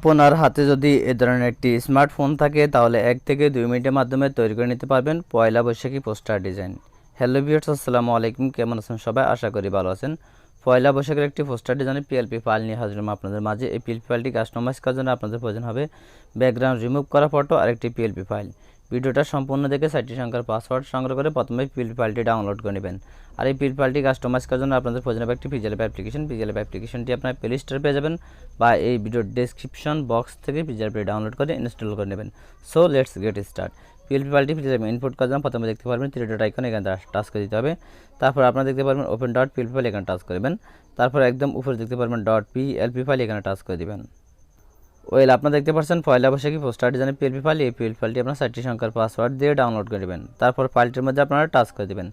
আপনার হাতে যদি এ ধরনের একটি স্মার্টফোন থাকে, তাহলে এক থেকে দুই মিনিটের মাধ্যমে তৈরি করে নিতে পারবেন Poila Baishakhi poster design. Hello viewers আসসালামু আলাইকুম। কেমন আছেন সবাই? আশা করি ভালো আছেন। পয়লা বৈশাখের একটি পোস্টার ডিজাইনের পিএলপি ফাইল নিয়ে হাজির আপনাদের মাঝে। এই পিএলপি ফাইলটি কাস্টমাইজ করার জন্য আপনাদের প্রয়োজন হবে ব্যাকগ্রাউন্ড রিমুভ করা ফটো আর একটি পিএলপি ফাইল ভিডিওটা সম্পূর্ণ দেখে সাইটটি সংখ্যার পাসওয়ার্ড সংগ্রহ করে প্রথমে পিএলপি ফাইলটি ডাউনলোড করে নেবেন। আর এই পিএলপি ফাইলটি কাস্টমাইজ করার জন্য আপনাদের প্রয়োজন হবে একটি পিজিএল অ্যাপ্লিকেশন পিজিএল অ্যাপ্লিকেশনটি আপনার প্লে স্টোরে পেয়ে যাবেন বা এই ভিডিওর ডেসক্রিপশন বক্স থেকে পিজিএল ডাউনলোড করে ইনস্টল করে নেবেন। So let's get start PLP PGL input করার জন্য প্রথমে দেখতে পারবেন থ্রি ডট আইকন এখানে টাচ করে দিতে হবে। তারপর আপনারা দেখতে পারবেন ওপেন ডট পিএলপি ফাইল এখানে টাচ করবেন তারপর একদম উপরে দেখতে পারবেন ডট পিএলপি ফাইল এখানে টাচ করে দিবেন। ওয়েল, আপনারা দেখতে পাচ্ছেন পয়লা বৈশাখী পোস্টার ডিজাইনের পিএলপি ফাইল। এই পিএলপি ফাইলটি আপনার সাইটটি সংখ্যার পাসওয়ার্ড দিয়ে ডাউনলোড করে নেবেন তারপর ফাইলটির মধ্যে আপনারা টাচ করে দেবেন।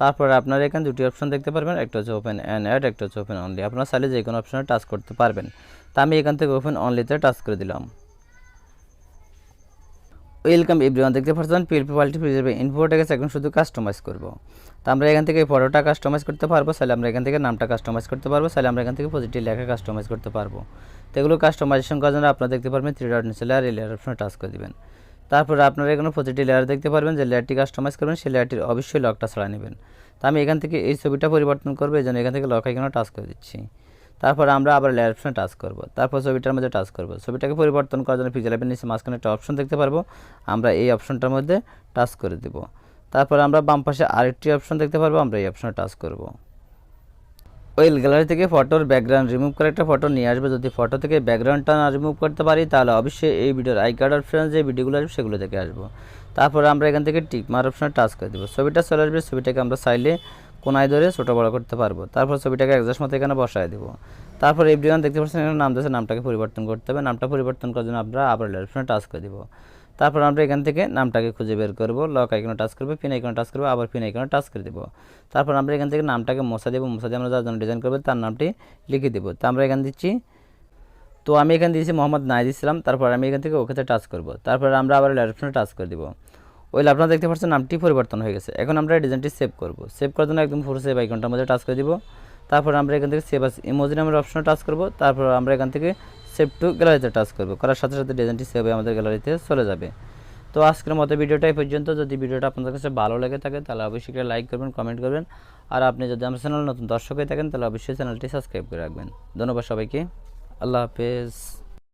তারপর আপনারা এখানে দুটি অপশন দেখতে পারবেন, একটা হচ্ছে ওপেন অ্যান্ড অ্যাড একটা হচ্ছে ওপেন অনলি আপনারা চাইলে যে কোনো অপশনে টাচ করতে পারবেন। তা আমি এখান থেকে ওপেন অনলিতে টাচ করে দিলাম। ওয়েলকাম এভরিওয়ান দেখতে পাচ্ছেন পিএলপি ফাইলটি ইনপুটে গেছে, এখন শুধু কাস্টমাইজ করব। তো আমরা এখান থেকে ফটোটা কাস্টমাইজ করতে পারব, চাইলে আমরা এখান থেকে নামটা কাস্টমাইজ করতে পারব, চাইলে আমরা এখান থেকে পজিটিভ লেখা কাস্টমাইজ করতে পারব। তো এগুলো কাস্টমাইজেশন করার জন্য আপনারা দেখতে পারবেন থ্রি ডট নিচে লেয়ার এই লেয়ার অপশনে টাচ করে দেবেন। তারপর আপনারা এখানে প্রতিটি লেয়ার দেখতে পারবেন, যে লেয়ারটি কাস্টমাইজ করবেন, সেই লেয়ারটির অবশ্যই লকটা ছাড়া নেবেন। তো আমি এখান থেকে এই ছবিটা পরিবর্তন করব, এই জন্য এখান থেকে লক এখানে টাচ করে দিচ্ছি। তারপর আমরা আবার লেয়ার অপশনে টাচ করব। তারপর ছবিটার মধ্যে টাচ করব। ছবিটাকে পরিবর্তন করার জন্য পিক্সেল অ্যাপের নিচে মাঝখানে একটা অপশন দেখতে পারব। আমরা এই অপশনটার মধ্যে টাচ করে দেব। তারপর আমরা বাম পাশে আরেকটি অপশন দেখতে পারব, আমরা এই অপশনে টাচ করব। ওয়েল গ্যালারি থেকে ফটোর ব্যাকগ্রাউন্ড রিমুভ করে একটা ফটো নিয়ে আসবে। যদি ফটো থেকে ব্যাকগ্রাউন্ডটা না রিমুভ করতে পারি, তাহলে অবশ্যই এই ভিডিওর আই কার্ড অপশন যে ভিডিওগুলো আসবে সেগুলো থেকে আসব। তারপর আমরা এখান থেকে টিক মার অপশনে টাচ করে দেবো। ছবিটা চলে আসবে, ছবিটাকে আমরা চাইলে কোনায় ধরে ছোটো বড়ো করতে পারব। তারপর ছবিটাকে একজাস্ট মতো এখানে বসায় দেবো। তারপর এভরিওয়ান দেখতে পাচ্ছেন এখানে নাম দিয়েছে, নামটাকে পরিবর্তন করতে হবে। নামটা পরিবর্তন করার জন্য আমরা আবার অপশনে টাচ করে দিব। তারপর আমরা এখান থেকে নামটাকে খুঁজে বের করব। লক আইকনে টাচ করব পিন আইকনে টাচ করব, আবার পিন আইকনে টাচ করে দেবো। তারপর আমরা এখান থেকে নামটাকে মশা দেবো। মশা দিয়ে আমরা যার জন্য ডিজাইন করব তার নামটি লিখে দেবো। তো আমরা এখানে দিচ্ছি। তো আমি এখানে দিয়েছি মোহাম্মদ নাইদ ইসলাম। তারপর আমি এখান থেকে ওখানে টাচ করব। তারপর আমরা আবার অপশনে টাচ করে দিব। ওই আপনারা দেখতে পাচ্ছেন নামটি পরিবর্তন হয়ে গেছে। এখন আমরা ডিজাইনটি সেভ করব। সেভ করার জন্য একদম পুরো সেভ আইকনটার মধ্যে টাচ করে দিব। তারপর আমরা এখান থেকে সেভ আস ইমোজি নামের অপশনে টাচ করব। তারপর আমরা এখান থেকে সেভ টু গ্যালারিতে টাচ করব। করার সাথে সাথে ডিজাইনটি সেভ হয়ে আমাদের গ্যালারিতে চলে যাবে। তো আজকের মতো ভিডিওটা এই পর্যন্ত। যদি ভিডিওটা আপনাদের কাছে ভালো লেগে থাকে, তাহলে অবশ্যই একটা লাইক করবেন কমেন্ট করবেন। আর আপনি যদি আমার চ্যানেল নতুন দর্শক হয়ে থাকেন, তাহলে অবশ্যই চ্যানেলটি সাবস্ক্রাইব করে রাখবেন। ধন্যবাদ সবাইকে। আল্লাহ হাফেজ।